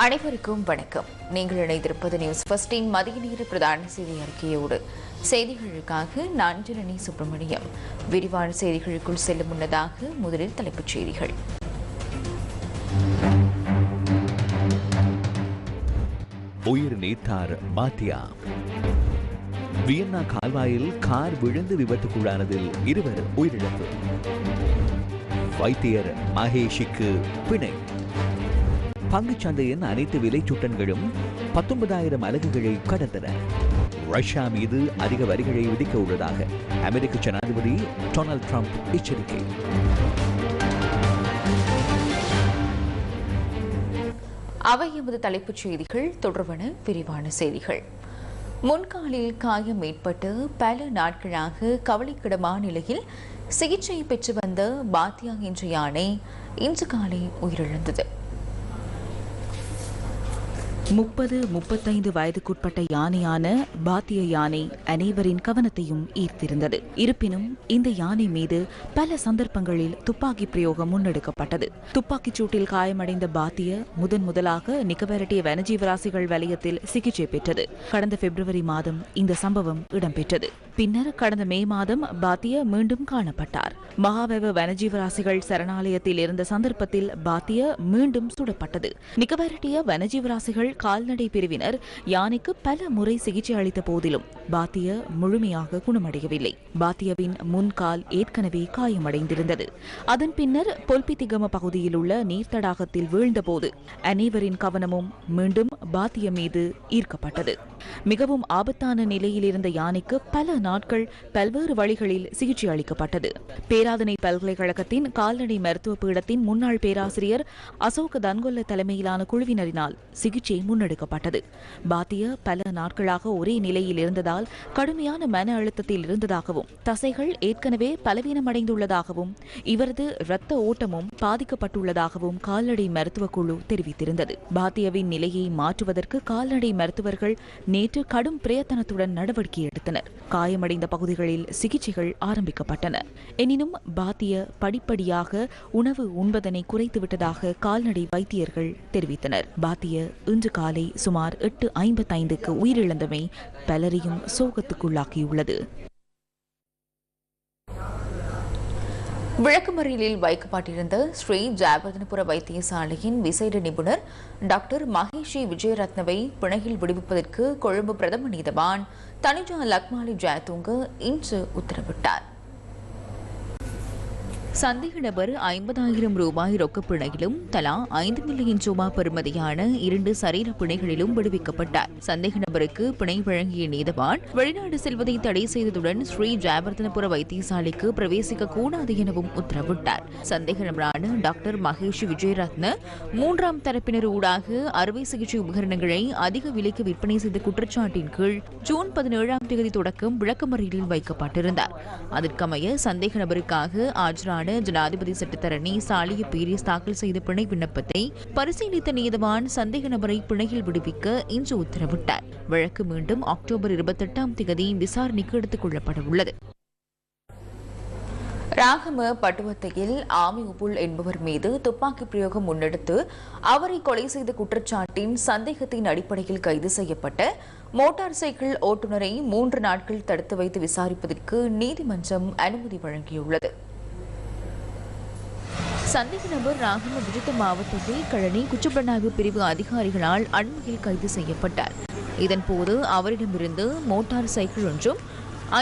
அனைவருக்கும் வணக்கம். நீங்கள் இணைந்திருப்பது நியூஸ் ஃபர்ஸ்டின் மதிய நேர பிரதான செய்தி அறிக்கையோடு. செய்திகளுக்காக நான் ஜனனி சுப்பிரமணியம். விரிவான செய்திகளுக்குள் செல்லும் முன்னதாக முதலில் தலைப்புச் செய்திகள். உயிர் நீத்தார் பாத்தியா. வியன்னா கால்வாயில் கார் விழுந்து விபத்துக்குள்ளானதில் இருவர் உயிரிழப்பு. வைத்தியர் மகேஷிக்கு பிணை. பங்குச்சந்தையின் அனைத்து விலை சுட்டன்களும் பத்தொன்பதாயிரம் அலகுகளை கடந்தன. ரஷ்யா மீது அதிக வரிகளை விதிக்க உள்ளதாக அமெரிக்க ஜனாதிபதி டொனால்ட் ட்ரம்ப் எச்சரிக்கை. அவை எமது தலைப்புச் செய்திகள் தொடர்பான விரிவான செய்திகள். முன்காலில் காயம் ஏற்பட்டு பல நாட்களாக கவலைக்கிடமான நிலையில் சிகிச்சை பெற்று வந்த பாத்தியா என்ற யானை இன்று காலை உயிரிழந்தது. முப்பது முப்பத்தைந்து வயதுக்குட்பட்ட யானையான பாத்திய யானை அனைவரின் கவனத்தையும் ஈர்த்திருந்தது. இருப்பினும் இந்த யானை மீது பல சந்தர்ப்பங்களில் துப்பாக்கி பிரயோகம் முன்னெடுக்கப்பட்டது. துப்பாக்கிச் சூட்டில் காயமடைந்த பாத்திய முதன் முதலாக நிக்கபெரட்டிய வனஜீவராசிகள் வலயத்தில் சிகிச்சை பெற்றது. கடந்த பிப்ரவரி மாதம் இந்த சம்பவம் இடம்பெற்றது. பின்னர் கடந்த மே மாதம் பாத்திய மீண்டும் காணப்பட்டார். மகாவெவ வனஜீவராசிகள் சரணாலயத்தில் இருந்த சந்தர்ப்பத்தில் பாத்திய மீண்டும் சுடப்பட்டது. நிக்கவரட்டிய வனஜீவராசிகள் கால்நடை பிரிவினர் யானைக்கு பல முறை சிகிச்சை அளித்த போதிலும் பாத்திய முழுமையாக குணமடையவில்லை. பாத்தியவின் முன்கால் ஏற்கனவே காயமடைந்திருந்தது. அதன் பின்னர் பொல்பித்திகம பகுதியில் உள்ள நீர்த்தடாகத்தில் வீழ்ந்தபோது அனைவரின் கவனமும் மீண்டும் பாத்திய மீது ஈர்க்கப்பட்டது. மிகவும் ஆபத்தான நிலையில் இருந்த யானைக்கு பல நாட்கள் பல்வேறு வழிகளில் சிகிச்சை அளிக்கப்பட்டது. பேராதனை பல்கலைக்கழகத்தின் கால்நடை மருத்துவ பீடத்தின் முன்னாள் பேராசிரியர் அசோக் தன்கொல்ல தலைமையிலான குழுவினரினால் சிகிச்சை முன்னெடுக்கப்பட்டது. பாத்திய பல நாட்களாக ஒரே நிலையில் இருந்ததால் கடுமையான மன அழுத்தத்தில் இருந்ததாகவும் தசைகள் ஏற்கனவே பலவீனமடைந்துள்ளதாகவும் இவரது இரத்த ஓட்டமும் பாதிக்கப்பட்டுள்ளதாகவும் கால்நடை மருத்துவ குழு தெரிவித்திருந்தது. பாத்தியவின் நிலையை மாற்றுவதற்கு கால்நடை மருத்துவர்கள் நேற்று கடும் பிரயத்தனத்துடன் நடவடிக்கை எடுத்தனர். காயம் காயமடைந்த பகுதிகளில் சிகிச்சைகள் ஆரம்பிக்கப்பட்டன. எனினும் பாத்திய படிப்படியாக உணவு உண்பதனை குறைத்துவிட்டதாக கால்நடை வைத்தியர்கள் தெரிவித்தனர். பாத்திய இன்று காலை சுமார் எட்டு ஐம்பத்தைந்துக்கு உயிரிழந்தமை பலரையும் சோகத்துக்குள்ளாக்கியுள்ளது. விளக்குமறியலில் வைக்கப்பட்டிருந்த ஸ்ரீ ஜாவர்தனபுர வைத்தியசாலையின் விசேட நிபுணர் டாக்டர் மகேஷி விஜயரத்னவை பிணையில் விடுவிப்பதற்கு கொழும்பு பிரதம நீதவான் தனிஜா லக்மாலி ஜெயதுங்க இன்று உத்தரவிட்டார். சந்தேக நபர் ஐம்பதாயிரம் ரூபாய் ரொக்கப்பிணையிலும் தலா ஐந்து மில்லியன் ரூபாய் பெறுமதியான இரண்டு சரீர பிணைகளிலும் விடுவிக்கப்பட்டார். சந்தேக நபருக்கு பிணை வழங்கிய நீதவான் வெளிநாடு செல்வதை தடை செய்ததுடன் ஸ்ரீ ஜெயவர்தனபுர வைத்தியசாலைக்கு பிரவேசிக்க கூடாது எனவும் உத்தரவிட்டார். சந்தேக நபரான டாக்டர் மகேஷ் விஜயரத்ன மூன்றாம் தரப்பினர் ஊடாக அறுவை சிகிச்சை உபகரணங்களை அதிக விலைக்கு விற்பனை செய்த குற்றச்சாட்டின் கீழ் ஜூன் பதினேழாம் தேதி தொடக்கம் விளக்கமறியலில் வைக்கப்பட்டிருந்தார். அதற்கமைய சந்தேக நபருக்காக ஆஜரான ஜனாதிபதி சட்டத்தரணி சாலிய பீரிஸ் தாக்கல் செய்த பிணை விண்ணப்பத்தை பரிசீலித்த நீதவான் சந்தேக நபரை பிணையில் விடுவிக்க இன்று உத்தரவிட்டார். வழக்கு மீண்டும் அக்டோபர் இருபத்தெட்டாம் தேதி விசாரணைக்கு எடுத்துக் கொள்ளப்பட உள்ளது. ராகம பட்டுவத்தையில் ஆமி உபுல் என்பவர் மீது துப்பாக்கி பிரயோகம் முன்னெடுத்து அவரை கொலை செய்த குற்றச்சாட்டின் சந்தேகத்தின் அடிப்படையில் கைது செய்யப்பட்ட மோட்டார் சைக்கிள் ஓட்டுநரை மூன்று நாட்கள் தடுத்து வைத்து விசாரிப்பதற்கு நீதிமன்றம் அனுமதி வழங்கியுள்ளது. சந்தேக நபர் ராகம விஜித்த மாவட்டத்தில் கழனி குற்றப்புலனாய்வு பிரிவு அதிகாரிகளால் அண்மையில் கைது செய்யப்பட்டார். இதன்போது அவரிடமிருந்து மோட்டார் சைக்கிள் ஒன்றும்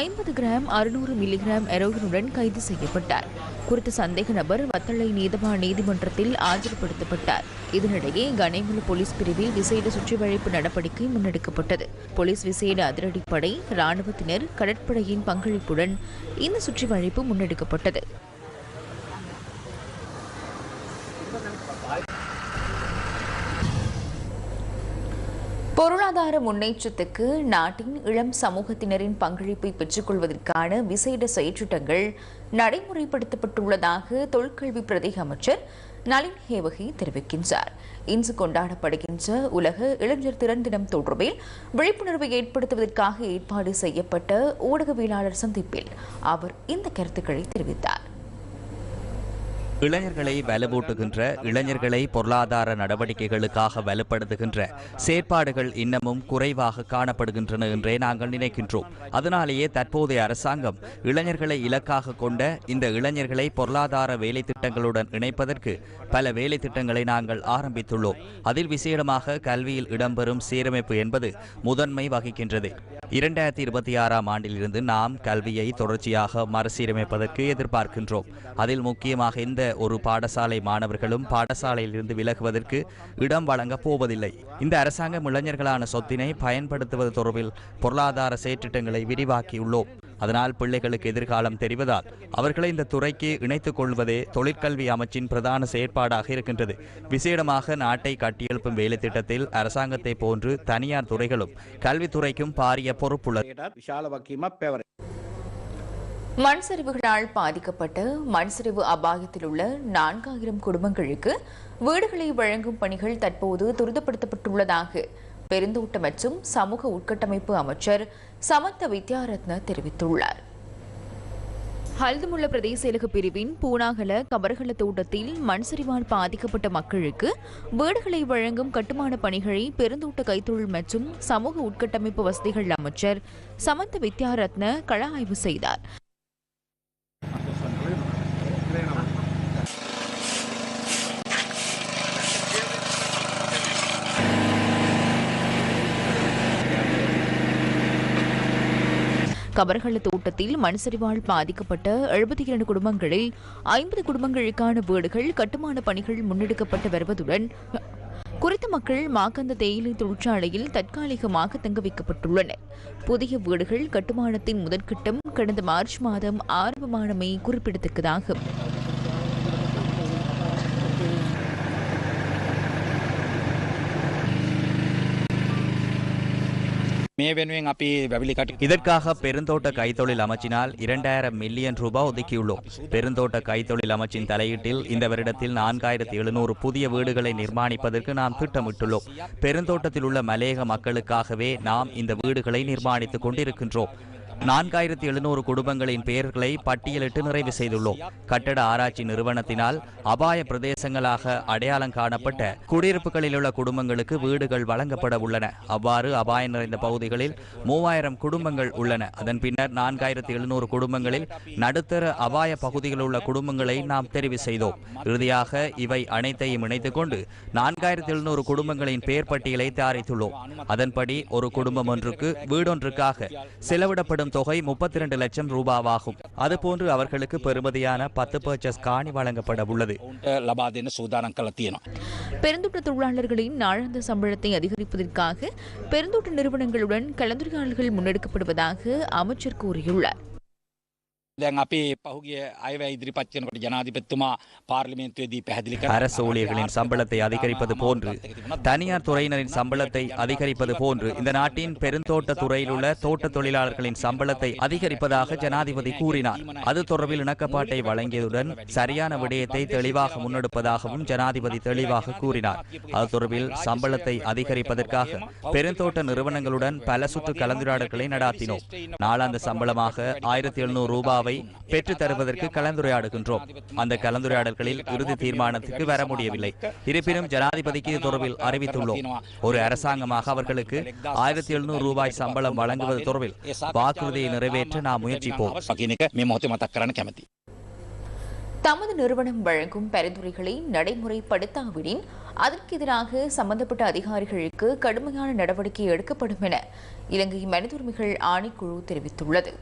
ஐம்பது கிராம் அறுநூறு மில்லிகிராம் எரோயினுடன் கைது செய்யப்பட்டார். குறித்த சந்தேக நபர் வத்தளை நீதவா நீதிமன்றத்தில் ஆஜர்படுத்தப்பட்டார். இதனிடையே கனேமுல போலீஸ் பிரிவில் விசேட சுற்றிவளைப்பு நடவடிக்கை முன்னெடுக்கப்பட்டது. போலீஸ் விசேட அதிரடிப்படை ராணுவத்தினர் கடற்படையின் பங்களிப்புடன் இந்த சுற்றிவளைப்பு முன்னெடுக்கப்பட்டது பொருளாதார முன்னேற்றத்துக்கு நாட்டின் இளம் சமூகத்தினரின் பங்களிப்பை பெற்றுக்கொள்வதற்கான விசேட செயற்றிட்டங்கள் நடைமுறைப்படுத்தப்பட்டுள்ளதாக தொழிற்கல்வி பிரதேக அமைச்சர் நளின் ஹேவகி தெரிவிக்கின்றார். இன்று கொண்டாடப்படுகின்ற உலக இளைஞர் திறன் தினம் தொடர்பில் விழிப்புணர்வை ஏற்படுத்துவதற்காக ஏற்பாடு செய்யப்பட்ட ஊடகவியலாளர் சந்திப்பில் அவர் இந்த கருத்துக்களை தெரிவித்தார். இளைஞர்களை வலுவூட்டுகின்ற இளைஞர்களை பொருளாதார நடவடிக்கைகளுக்காக வலுப்படுத்துகின்ற செயற்பாடுகள் இன்னமும் குறைவாக காணப்படுகின்றன என்றே நாங்கள் நினைக்கின்றோம். அதனாலேயே தற்போதைய அரசாங்கம் இளைஞர்களை இலக்காக கொண்ட இந்த இளைஞர்களை பொருளாதார வேலை திட்டங்களுடன் இணைப்பதற்கு பல வேலை திட்டங்களை நாங்கள் ஆரம்பித்துள்ளோம். அதில் விசேடமாக கல்வியில் இடம்பெறும் சீரமைப்பு என்பது முதன்மை வகிக்கின்றது. இரண்டாயிரத்தி இருபத்தி ஆறாம் ஆண்டிலிருந்து நாம் கல்வியை தொடர்ச்சியாக மறுசீரமைப்பதற்கு எதிர்பார்க்கின்றோம். அதில் முக்கியமாக இந்த ஒரு பாடசாலை மாணவர்களும் பாடசாலையிலிருந்து விலகுவதற்கு இடம் வழங்கப் போவதில்லை. இந்த அரசாங்கம் இளைஞர்களான சொத்தினை பயன்படுத்துவது தொடர்பில் பொருளாதார செயற்றிட்டங்களை விரிவாக்கியுள்ளோம். அதனால் பிள்ளைகளுக்கு எதிர்காலம் தெரிவதால் அவர்களை இந்த துறைக்கு இணைத்துக் கொள்வதே தொழிற்கல்வி அமைச்சின் பிரதான செயற்பாடாக இருக்கின்றது. விசேடமாக நாட்டை கட்டியெழுப்பும் வேலை திட்டத்தில் அரசாங்கத்தை போன்று தனியார் துறைகளும் கல்வித்துறைக்கும் பாரிய பொறுப்புள்ளது மண் சரிவுகளால் பாதிக்கப்பட்டு மண் சரிவு அபாயத்தில் உள்ள நான்காயிரம் குடும்பங்களுக்கு வீடுகளை வழங்கும் பணிகள் தற்போது துரிதப்படுத்தப்பட்டுள்ளதாக பெருந்தோட்ட மற்றும் சமூக உட்கட்டமைப்பு அமைச்சர் சமந்த வித்யாரத்ன தெரிவித்துள்ளார். ஹல்துமுள்ள பிரதேச செயலக பிரிவின் பூனாகல கபர்கள தோட்டத்தில் மண் சரிவால் பாதிக்கப்பட்ட மக்களுக்கு வீடுகளை வழங்கும் கட்டுமான பணிகளை பெருந்தோட்ட கைத்தொழில் மற்றும் சமூக உட்கட்டமைப்பு வசதிகள் அமைச்சர் சமந்த வித்யாரத்ன கள ஆய்வு செய்தார். கபர்கள தோட்டத்தில் மண் சரிவால் பாதிக்கப்பட்ட எழுபத்தி இரண்டு குடும்பங்களில் ஐம்பது குடும்பங்களுக்கான வீடுகள் கட்டுமான பணிகள் முன்னெடுக்கப்பட்டு வருவதுடன் குறித்த மக்கள் மாக்கந்த தேயிலை தொழிற்சாலையில் தற்காலிகமாக தங்க வைக்கப்பட்டுள்ளனர். புதிய வீடுகள் கட்டுமானத்தின் முதற்கட்டம் கடந்த மார்ச் மாதம் ஆரம்பமானமை குறிப்பிடத்தக்கதாகும். මේ වෙනුවෙන් අපි වැවිලි කටි இதற்காக பெருந்தோட்ட கைத்தொழில் அமைச்சினால் இரண்டாயிரம் மில்லியன் ரூபாய் ஒதுக்கியுள்ளோம் பெருந்தோட்ட கைத்தொழில் அமைச்சின் தலையீட்டில் இந்த வருடத்தில் நான்காயிரத்தி எழுநூறு புதிய வீடுகளை நிர்மாணிப்பதற்கு நாம் திட்டமிட்டுள்ளோம் பெருந்தோட்டத்தில் உள்ள மலையக மக்களுக்காகவே நாம் இந்த வீடுகளை நிர்மாணித்துக் கொண்டிருக்கின்றோம் நான்காயிரத்தி எழுநூறு குடும்பங்களின் பெயர்களை பட்டியலிட்டு நிறைவு செய்துள்ளோம். கட்டட ஆராய்ச்சி நிறுவனத்தினால் அபாய பிரதேசங்களாக அடையாளம் காணப்பட்ட குடியிருப்புகளில் உள்ள குடும்பங்களுக்கு வீடுகள் வழங்கப்பட உள்ளன. அவ்வாறு அபாயம் நிறைந்த பகுதிகளில் மூவாயிரம் குடும்பங்கள் உள்ளன. அதன் பின்னர் நான்காயிரத்தி எழுநூறு குடும்பங்களில் நடுத்தர அபாய பகுதிகளில் உள்ள குடும்பங்களை நாம் தெரிவு செய்தோம். இறுதியாக இவை அனைத்தையும் இணைத்துக் கொண்டு நான்காயிரத்தி எழுநூறு குடும்பங்களின் பெயர் பட்டியலை தயாரித்துள்ளோம். அதன்படி ஒரு குடும்பம் ஒன்றுக்கு வீடொன்றுக்காக செலவிடப்படும் பெறும் தொகை முப்பத்தி இரண்டு லட்சம் ரூபாவாகும். அதுபோன்று அவர்களுக்கு பெறுமதியான பத்து பர்ச்சஸ் காணி வழங்கப்பட உள்ளது பெருந்தோட்ட தொழிலாளர்களின் நாளாந்த சம்பளத்தை அதிகரிப்பதற்காக பெருந்தோட்ட நிறுவனங்களுடன் கலந்துரையாடல்கள் முன்னெடுக்கப்படுவதாக அமைச்சர் கூறியுள்ளார். දැන් අපේ පහුගිය අයව ඉදිරිපත් වෙනකොට ජනාධිපතිතුමා පාර්ලිමේන්තුවේදී පැහැදිලි කර அரசு ஊழியர்களின் சம்பளத்தை அதிகரிப்பது போன்று தனியார் துறையினரின் சம்பளத்தை அதிகரிப்பது போன்று இந்த நாட்டின் பெருந்தோட்ட துறையில் உள்ள தோட்ட தொழிலாளர்களின் சம்பளத்தை அதிகரிப்பதாக ஜனாதிபதி கூறினார் அது தொடர்பில் இணக்கப்பாட்டை வழங்கியதுடன் சரியான விடயத்தை தெளிவாக முன்னெடுப்பதாகவும் ஜனாதிபதி தெளிவாக கூறினார் அது தொடர்பில் சம்பளத்தை அதிகரிப்பதற்காக பெருந்தோட்ட நிறுவனங்களுடன் பல சுற்று கலந்துரையாடல்களை நடாத்தினோம் நாளாந்த சம்பளமாக ஆயிரத்தி எழுநூறு அவை பெற்றுத் தருவதற்கு கலந்துரையாடுகின்றோம். அந்த கலந்துரையாடல்களில் இறுதி தீர்மானத்துக்கு வர முடியவில்லை. இருப்பினும் ஜனாதிபதிக்கு தொடர்பில் அறிவித்துள்ளோம். ஒரு அரசாங்கமாக அவர்களுக்கு ஆயிரத்தி எழுநூறு ரூபாய் சம்பளம் வழங்குவது தொடர்பில் வாக்குறுதியை நிறைவேற்ற நாம் முயற்சிப்போம். தமது நிறுவனம் வழங்கும் பரிந்துரைகளை நடைமுறைப்படுத்தாவிடின் அதற்கு எதிராக சம்பந்தப்பட்ட அதிகாரிகளுக்கு கடுமையான நடவடிக்கை எடுக்கப்படும் என இலங்கை மனித உரிமைகள் ஆணைக்குழு தெரிவித்துள்ளது.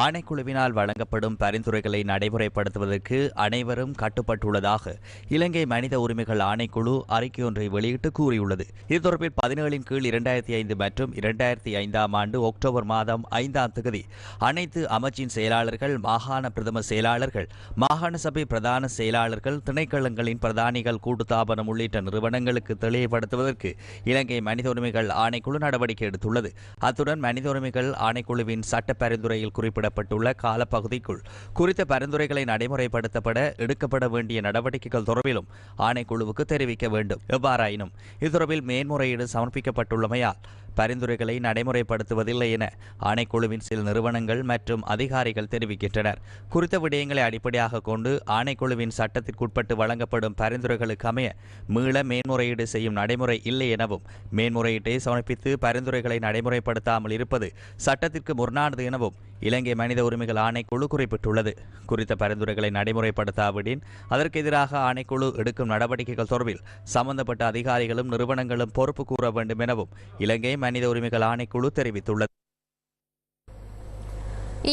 ஆணைக்குழுவினால் வழங்கப்படும் பரிந்துரைகளை நடைமுறைப்படுத்துவதற்கு அனைவரும் கட்டுப்பட்டுள்ளதாக இலங்கை மனித உரிமைகள் ஆணைக்குழு அறிக்கை ஒன்றை வெளியிட்டு கூறியுள்ளது. இது தொடர்பில் பதினேழின் கீழ் இரண்டாயிரத்தி ஐந்து மற்றும் இரண்டாயிரத்தி ஐந்தாம் ஆண்டு அக்டோபர் மாதம் ஐந்தாம் தேதி அனைத்து அமைச்சின் செயலாளர்கள் மாகாண பிரதம செயலாளர்கள் மாகாண சபை பிரதான செயலாளர்கள் திணைக்களங்களின் பிரதானிகள் கூட்டுத்தாபனம் உள்ளிட்ட நிறுவனங்களுக்கு தெளிவுபடுத்துவதற்கு இலங்கை மனித உரிமைகள் ஆணைக்குழு நடவடிக்கை எடுத்துள்ளது. அத்துடன் மனித உரிமைகள் ஆணைக்குழுவின் சட்ட பரிந்துரையில் குறிப்பிடப்பட்டுள்ள காலப்பகுதிக்குள். குறித்த பரிந்துரைகளை நடைமுறைப்படுத்தப்பட எடுக்கப்பட வேண்டிய நடவடிக்கைகள் தொடர்பிலும் ஆணைக்குழுவுக்கு தெரிவிக்க வேண்டும். எவ்வாறாயினும் இது தொடர்பில் மேன்முறையீடு சமர்ப்பிக்கப்பட்டுள்ளமையால் பரிந்துரைகளை நடைமுறைப்படுத்துவதில்லை என ஆணைக்குழுவின் சில நிறுவனங்கள் மற்றும் அதிகாரிகள் தெரிவிக்கின்றனர். குறித்த விடயங்களை அடிப்படையாக கொண்டு ஆணைக்குழுவின் சட்டத்திற்குட்பட்டு வழங்கப்படும் பரிந்துரைகளுக்கு அமைய மீள மேன்முறையீடு செய்யும் நடைமுறை இல்லை எனவும் மேன்முறையீட்டை சமர்ப்பித்து பரிந்துரைகளை நடைமுறைப்படுத்தாமல் இருப்பது சட்டத்திற்கு முரணானது எனவும் இலங்கை மனித உரிமைகள் ஆணைக்குழு குறிப்பிட்டுள்ளது. குறித்த பரிந்துரைகளை நடைமுறைப்படுத்தாவிடின் அதற்கு எதிராக ஆணைக்குழு எடுக்கும் நடவடிக்கைகள் தொடர்பில் சம்பந்தப்பட்ட அதிகாரிகளும் நிறுவனங்களும் பொறுப்பு கூற வேண்டும் எனவும் இலங்கை மனித உரிமைகள் ஆணைக்குழு தெரிவித்துள்ளது.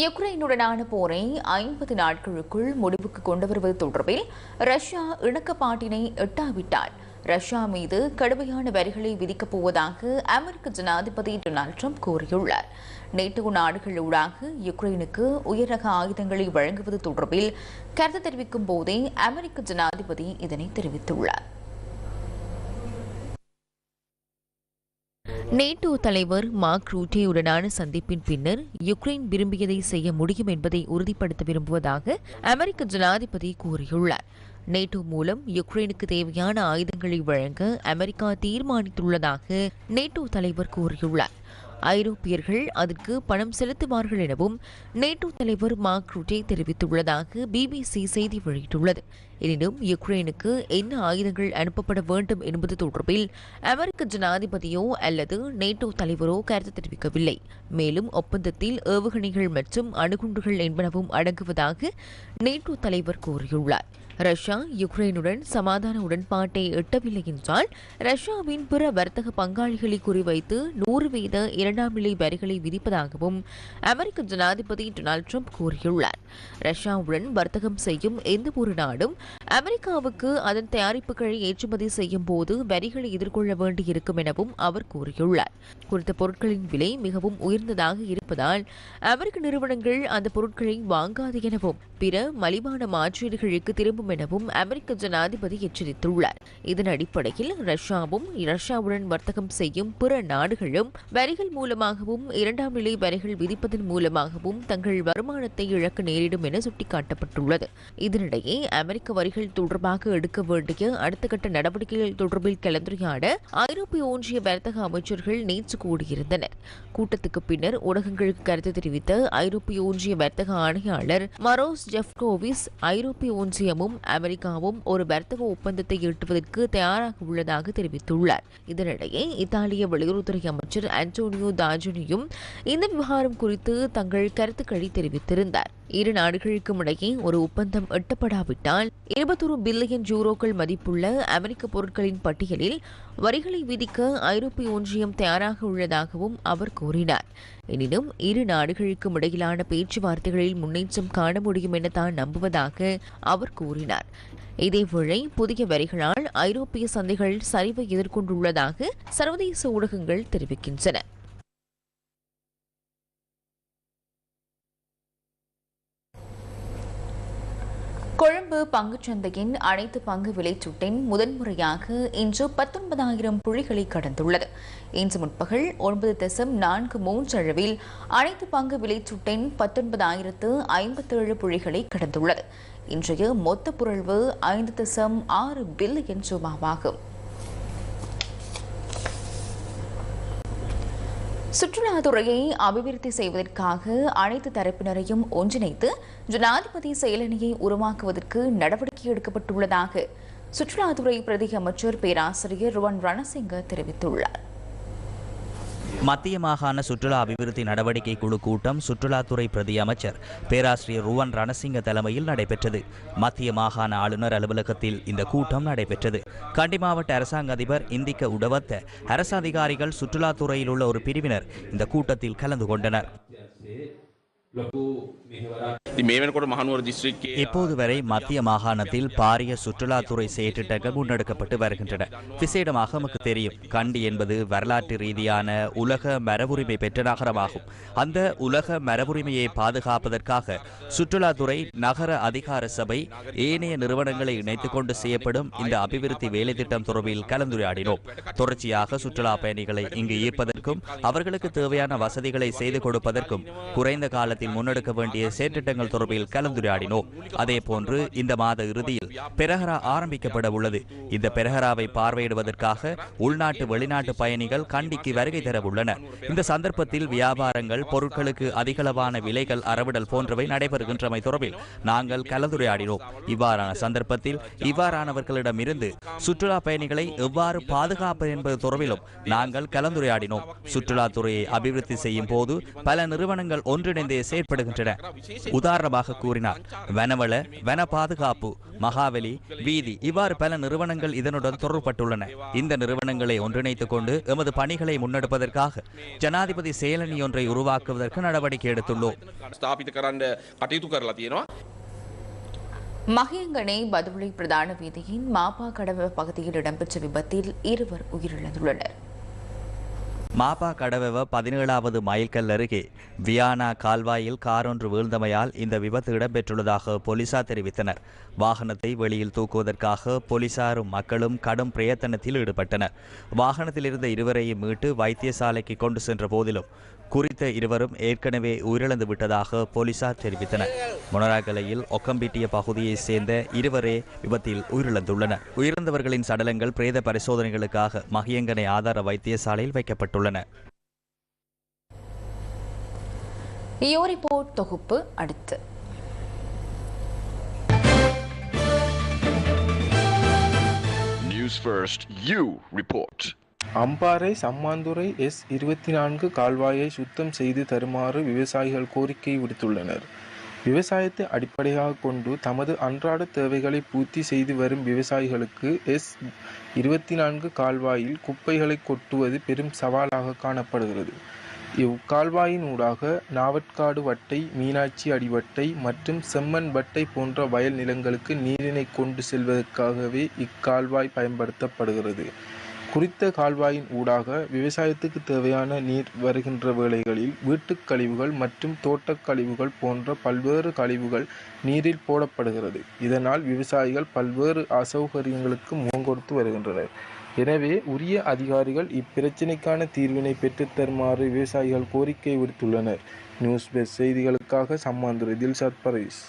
யுக்ரைனுடனான போரை ஐம்பது நாட்களுக்குள் முடிவுக்கு கொண்டு வருவது தொடர்பில் ரஷ்யா இணக்கப்பாட்டினை எட்டாவிட்டால் ரஷ்யா மீது கடுமையான வரிகளை விதிக்கப் போவதாக அமெரிக்க ஜனாதிபதி டொனால்ட் ட்ரம்ப் கூறியுள்ளார். நேட்டோ நாடுகளூடாக யுக்ரைனுக்கு உயரக ஆயுதங்களை வழங்குவது தொடர்பில் கருத்து தெரிவிக்கும் போதே அமெரிக்க ஜனாதிபதி இதனை தெரிவித்துள்ளார். நேட்டோ தலைவர் மார்க் ரூட்டேயுடனான சந்திப்பின் பின்னர் யுக்ரைன் விரும்பியதை செய்ய முடியும் என்பதை உறுதிப்படுத்த விரும்புவதாக அமெரிக்க ஜனாதிபதி கூறியுள்ளார். நேட்டோ மூலம் யுக்ரைனுக்கு தேவையான ஆயுதங்களை வழங்க அமெரிக்கா தீர்மானித்துள்ளதாக நேட்டோ தலைவர் கூறியுள்ளார். ஐரோப்பியர்கள் அதற்கு பணம் செலுத்துவார்கள் எனவும் நேட்டோ தலைவர் மார்க் ருட்டே தெரிவித்துள்ளதாக பிபிசி செய்தி வெளியிட்டுள்ளது. எனினும் யுக்ரைனுக்கு என்ன ஆயுதங்கள் அனுப்பப்பட வேண்டும் என்பது தொடர்பில் அமெரிக்க ஜனாதிபதியோ அல்லது நேட்டோ தலைவரோ கருத்து தெரிவிக்கவில்லை. மேலும் ஒப்பந்தத்தில் ஏவுகணைகள் மற்றும் அணுகுண்டுகள் என்பனவும் அடங்குவதாக நேட்டோ தலைவர் கூறியுள்ளார். ரஷ்யா யுக்ரைனுடன் சமாதான உடன்பாட்டை எட்டவில்லை என்றால் ரஷ்யாவின் பிற வர்த்தக பங்காளிகளை குறிவைத்து நூறு வீத இரண்டாம் நிலை வரிகளை விதிப்பதாகவும் அமெரிக்க ஜனாதிபதி டொனால்ட் ட்ரம்ப் கூறியுள்ளார். ரஷ்யாவுடன் வர்த்தகம் செய்யும் எந்த ஒரு நாடும் அமெரிக்காவுக்கு அதன் தயாரிப்புகளை ஏற்றுமதி செய்யும் போது வரிகளை எதிர்கொள்ள வேண்டியிருக்கும் எனவும் அவர் கூறியுள்ளார். குறித்த பொருட்களின் விலை மிகவும் உயர்ந்ததாக இருப்பதால் அமெரிக்க நிறுவனங்கள் அந்த பொருட்களை வாங்காது எனவும் பிற மலிவான மாற்றீடுகளுக்கு திரும்பும் எனவும் அமெரிக்க ஜனாதிபதி எச்சரித்துள்ளார். இதன் அடிப்படையில் ரஷ்யாவும் ரஷ்யாவுடன் வர்த்தகம் செய்யும் பிற நாடுகளும் வரிகள் மூலமாகவும் இரண்டாம் நிலை வரிகள் விதிப்பதன் மூலமாகவும் தங்கள் வருமானத்தை இழக்க நேரிடும் என சுட்டிக்காட்டப்பட்டுள்ளது. இதனிடையே அமெரிக்க வரிகள் தொடர்பாக எடுக்க வேண்டிய அடுத்த கட்ட நடவடிக்கைகள் தொடர்பில் கலந்துரையாட ஐரோப்பிய ஒன்றிய வர்த்தக அமைச்சர்கள் நேற்று கூடியிருந்தனர். கூட்டத்துக்கு பின்னர் ஊடகங்களுக்கு கருத்து தெரிவித்த ஐரோப்பிய ஒன்றிய வர்த்தக ஆணையாளர் மரோஸ் ஜெஃப்கோவிஸ் ஐரோப்பிய ஒன்றியமும் அமெரிக்காவும் ஒரு வர்த்தக ஒப்பந்தத்தை எட்டுவதற்கு தயாராக உள்ளதாக தெரிவித்துள்ளார். இதனிடையே இத்தாலிய வெளியுறவுத்துறை அமைச்சர் அன்டோனியோ தாஜுனியும் இந்த விவகாரம் குறித்து தங்கள் கருத்துக்களை தெரிவித்திருந்தார். இரு நாடுகளுக்கும் இடையே ஒரு ஒப்பந்தம் எட்டப்படாவிட்டால் இருபத்தொரு பில்லியன் யூரோக்கள் மதிப்புள்ள அமெரிக்க பொருட்களின் பட்டியலில் வரிகளை விதிக்க ஐரோப்பிய ஒன்றியம் தயாராக உள்ளதாகவும் அவர் கூறினார். எனினும் இரு நாடுகளுக்கும் இடையிலான பேச்சுவார்த்தைகளில் முன்னேற்றம் காண முடியும் என தான் நம்புவதாக அவர் கூறினார். இதேவேளை புதிய வரிகளால் ஐரோப்பிய சந்தைகள் சரிவை எதிர்கொண்டுள்ளதாக சர்வதேச ஊடகங்கள் தெரிவிக்கின்றன. கொழும்பு பங்குச்சந்தையின் அனைத்து பங்கு விலைச்சூட்டின் முதன்முறையாக இன்று பத்தொன்பதாயிரம் புள்ளிகளை கடந்துள்ளது. இன்று முற்பகல் ஒன்பது தசம் நான்கு மூன்று அளவில் அனைத்து பங்கு விலைச்சூட்டின் பத்தொன்பதாயிரத்து ஐம்பத்தேழு புள்ளிகளை கடந்துள்ளது. இன்றைய மொத்த புரள்வு ஐந்து தசம் ஆறு பில்லியன் ரூபாவாகும். சுற்றுலாத்துறையை அபிவிருத்தி செய்வதற்காக அனைத்து தரப்பினரையும் ஒன்றிணைத்து ஜனாதிபதி செயலணியை உருவாக்குவதற்கு நடவடிக்கை எடுக்கப்பட்டுள்ளதாக சுற்றுலாத்துறை பிரதி அமைச்சர் பேராசிரியர் ருவன் ரணசிங்க தெரிவித்துள்ளார். மத்திய மாகாண சுற்றுலா அபிவிருத்தி நடவடிக்கை குழு கூட்டம் சுற்றுலாத்துறை பிரதி அமைச்சர் பேராசிரியர் ருவன் ரணசிங்க தலைமையில் நடைபெற்றது. மத்திய மாகாண ஆளுநர் அலுவலகத்தில் இந்த கூட்டம் நடைபெற்றது. கண்டி மாவட்ட அரசாங்க அதிபர் இந்திக்க உடவத்த அரசு அதிகாரிகள் சுற்றுலாத்துறையில் உள்ள ஒரு பிரிவினர் இந்த கூட்டத்தில் கலந்து கொண்டனர். இப்போது வரை மத்திய மாகாணத்தில் பாரிய சுற்றுலாத்துறை செயற்றிட்டங்கள் முன்னெடுக்கப்பட்டு வருகின்றன. விசேடமாக நமக்கு தெரியும் கண்டி என்பது வரலாற்று ரீதியான உலக மரபுரிமை பெற்ற நகரமாகும். அந்த உலக மரபுரிமையை பாதுகாப்பதற்காக சுற்றுலாத்துறை நகர அதிகார சபை ஏனைய நிறுவனங்களை இணைத்துக் கொண்டு செய்யப்படும் இந்த அபிவிருத்தி வேலைத்திட்டம் தொடர்பில் கலந்துரையாடினோம். தொடர்ச்சியாக சுற்றுலா பயணிகளை இங்கு ஈர்ப்பதற்கும் அவர்களுக்கு தேவையான வசதிகளை செய்து கொடுப்பதற்கும் குறைந்த காலத்தில் முன்னெடுக்க வேண்டிய செயற்றிட்டங்கள் தொடர்பில் கலந்துரையாடினோம். அதே போன்று இந்த மாத இறுதியில் பெரஹரா ஆரம்பிக்கப்பட உள்ளது. இந்த பெரஹராவை பார்வையிடுவதற்காக உள்நாட்டு வெளிநாட்டு பயணிகள் கண்டிக்கு வருகை தர உள்ளனர். இந்த சந்தர்ப்பத்தில் வியாபாரங்கள் பொருட்களுக்கு அதிகளவான விலைகள் அறவிடல் போன்றவை நடைபெறுகின்றமை தொடர்பில் நாங்கள் கலந்துரையாடினோம். இவ்வாறான சந்தர்ப்பத்தில் இவ்வாறானவர்களிடமிருந்து சுற்றுலா பயணிகளை எவ்வாறு பாதுகாப்பது என்பது தொடர்பிலும் நாங்கள் கலந்துரையாடினோம். சுற்றுலாத்துறையை அபிவிருத்தி செய்யும் போது பல நிறுவனங்கள் ஒன்றிணைந்தே செயற்படுகின்றன. உதாரணமாக கூறினார் வனவள வன பாதுகாப்பு மகாவலி வீதி இவ்வாறு பல நிறுவனங்கள் இதனுடன் தொடர்பட்டுள்ளன. இந்த நிறுவனங்களை ஒன்றிணைத்துக் கொண்டு எமது பணிகளை முன்னெடுப்பதற்காக ஜனாதிபதி செயலணி ஒன்றை உருவாக்குவதற்கு நடவடிக்கை எடுத்துள்ளோம். மகியங்கனை பதுளை பிரதான வீதியின் மாபா கடவு பகுதியில் இடம்பெற்ற விபத்தில் இருவர் உயிரிழந்துள்ளனர். மாபா கடவெவ பதினேழாவது மைல்கல் அருகே வியானா கால்வாயில் காரொன்று வீழ்ந்தமையால் இந்த விபத்து இடம்பெற்றுள்ளதாக போலீசார் தெரிவித்தனர். வாகனத்தை வெளியில் தூக்குவதற்காக போலீசாரும் மக்களும் கடும் பிரயத்தனத்தில் ஈடுபட்டனர். வாகனத்தில் இருந்த இருவரையும் மீட்டு வைத்தியசாலைக்கு கொண்டு சென்ற போதிலும் குறித்த இருவரும் ஏற்கனவே உயிரிழந்து விட்டதாக போலீசார் தெரிவித்தனர். மொனராகலையில் ஒக்கம்பிட்டிய பகுதியைச் சேர்ந்த இருவரே விபத்தில் உயிரிழந்துள்ளனர். உயிரிழந்தவர்களின் சடலங்கள் பிரேத பரிசோதனைகளுக்காக மகியங்கனை ஆதார வைத்தியசாலையில் வைக்கப்பட்டுள்ளன. ரிப்போர்ட் தொகுப்பு அடுத்து. News First, you report. Ampara Sammanthurai S இருபத்தி நான்கு கால்வாயை சுத்தம் செய்து தருமாறு விவசாயிகள் கோரிக்கை விடுத்துள்ளனர். விவசாயத்தை அடிப்படையாக கொண்டு தமது அன்றாட தேவைகளை பூர்த்தி செய்து வரும் விவசாயிகளுக்கு எஸ் இருபத்தி நான்கு கால்வாயில் குப்பைகளை கொட்டுவது பெரும் சவாலாக காணப்படுகிறது. இவ்கால்வாயின் ஊடாக நாவற்காடு வட்டை மீனாட்சி அடிவட்டை மற்றும் செம்மண் வட்டை போன்ற வயல் நிலங்களுக்கு நீரினை கொண்டு செல்வதற்காகவே இக்கால்வாய் பயன்படுத்தப்படுகிறது. குறித்த கால்வாயின் ஊடாக விவசாயத்துக்கு தேவையான நீர் வருகின்ற வேளைகளில் வீட்டுக் கழிவுகள் மற்றும் தோட்டக் கழிவுகள் போன்ற பல்வேறு கழிவுகள் நீரில் போடப்படுகிறது. இதனால் விவசாயிகள் பல்வேறு அசௌகரியங்களுக்கு முகம் கொடுத்து வருகின்றனர். எனவே உரிய அதிகாரிகள் இப்பிரச்சினைக்கான தீர்வினை பெற்றுத் தருமாறு விவசாயிகள் கோரிக்கை விடுத்துள்ளனர். நியூஸ் பெஸ்ட் செய்திகளுக்காக Sammanthurai Dilshad பரீஸ்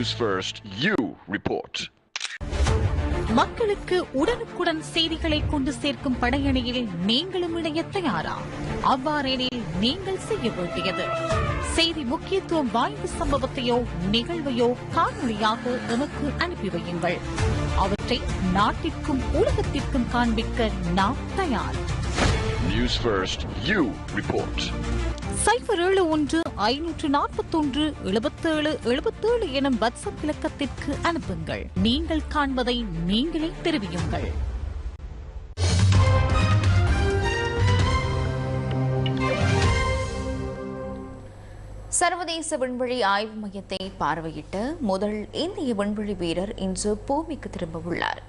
News First, you report. மக்களுக்கு உடனுக்குடன் செய்திகளை கொண்டு சேர்க்கும் படையணியில் நீங்களும் இணைய தயாரா அவ்வாறெனில் நீங்கள் செய்ய வேண்டியது செய்தி முக்கியத்துவம் வாய்ந்த சம்பவத்தையோ நிகழ்வையோ காணொளியாக எமக்கு அனுப்பி வையுங்கள் அவற்றை நாட்டிற்கும் உலகத்திற்கும் காண்பிக்க நாம் தயார் News First, you report. சைபர் ஏழு ஒன்று ஐநூற்று நாற்பத்தொன்று எழுபத்தேழு எழுபத்தேழு எனும் வாட்ஸ்அப் இலக்கத்திற்கு அனுப்புங்கள். நீங்கள் காண்பதை நீங்களே தெரிவியுங்கள். சர்வதேச விண்வெளி ஆய்வு மையத்தை பார்வையிட்ட முதல் இந்திய விண்வெளி வீரர் இன்று பூமிக்கு திரும்ப உள்ளார்.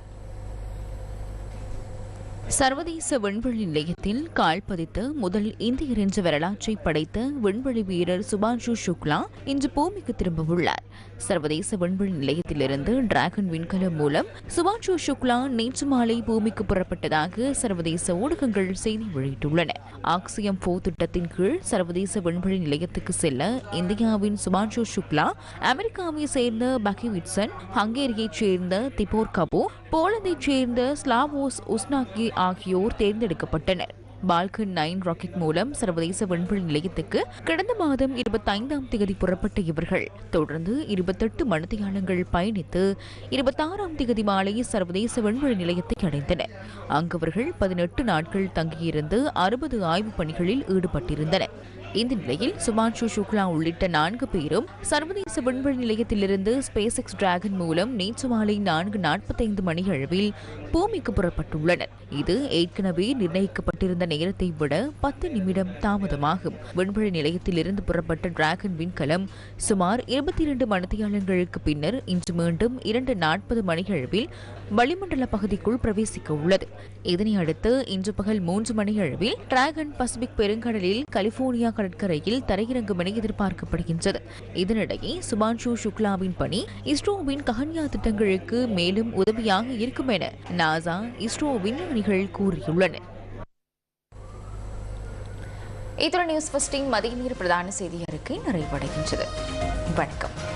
சர்வதேச விண்வெளி நிலையத்தில் கால் பதித்த முதல் இந்தியர் என்ற வரலாற்றை படைத்த விண்வெளி வீரர் சுபான்ஷு சுக்லா இன்று பூமிக்கு திரும்ப உள்ளார் சர்வதேச விண்வெளி நிலையத்திலிருந்து டிராகன் விண்கலம் மூலம் சுபான்ஷு சுக்லா நேற்று மாலை பூமிக்கு புறப்பட்டதாக சர்வதேச ஊடகங்கள் செய்தி வெளியிட்டுள்ளன. ஆக்சியம் போ திட்டத்தின் கீழ் சர்வதேச விண்வெளி நிலையத்துக்கு செல்ல இந்தியாவின் சுபான்ஷு சுக்லா அமெரிக்காவை சேர்ந்த பக்கி விட்சன் ஹங்கேரியைச் சேர்ந்த திபோர் கபோ போலந்தைச் சேர்ந்த ஸ்லாவோஸ் உஸ்னாக்கி ஆகியோர் தேர்ந்தெடுக்கப்பட்டனர். பால்கன் நைன் ராக்கெட் மூலம் சர்வதேச விண்வெளி நிலையத்துக்கு கடந்த மாதம் இருபத்தைந்தாம் தேதி புறப்பட்ட இவர்கள். தொடர்ந்து இருபத்தெட்டு மணித்தியாலங்கள் பயணித்து இருபத்தாறாம் தேதி மாலை சர்வதேச விண்வெளி நிலையத்தை அடைந்தனர். அங்கு அவர்கள் பதினெட்டு நாட்கள் தங்கியிருந்து அறுபது ஆய்வுப் பணிகளில் ஈடுபட்டிருந்தனர். இந்த நிலையில் சுபான்ஷு சுக்லா உள்ளிட்ட நான்கு பேரும் சர்வதேச விண்வெளி நிலையத்திலிருந்து ஸ்பேஸ் எக்ஸ் டிராகன் மூலம் நேற்று மாலை நான்கு நாற்பத்தைந்து மணியளவில் பூமிக்கு புறப்பட்டுள்ளனர். இது ஏற்கனவே நிர்ணயிக்கப்பட்டிருந்த நேரத்தை விட பத்து நிமிடம் தாமதமாகும். விண்வெளி நிலையத்திலிருந்து புறப்பட்ட டிராகன் விண்கலம் சுமார் இருபத்தி இரண்டு மணித்தியாலங்களுக்கு பின்னர் இன்று மீண்டும் இரண்டு நாற்பது மணியளவில் வளிமண்டல பகுதிக்குள் பிரவேசிக்க உள்ளது. இதனை அடுத்து இன்று பகல் மூன்று மணியளவில் டிராகன் பசிபிக் பெருங்கடலில் கலிபோர்னியா கடற்கரையில் தரையிறங்கும் என எதிர்பார்க்கப்படுகின்றது. இதனிடையே சுபான்ஷு சுக்லாவின் பணி இஸ்ரோவின் ககன்யா திட்டங்களுக்கு மேலும் உதவியாக இருக்கும் என நாசா இஸ்ரோ விஞ்ஞானிகள் கூறியுள்ளனர். இத்துடன் நியூஸ் ஃபஸ்டின் மதிய நீர் பிரதான செய்தி அறிக்கை நிறைவடைகின்றது. வணக்கம்.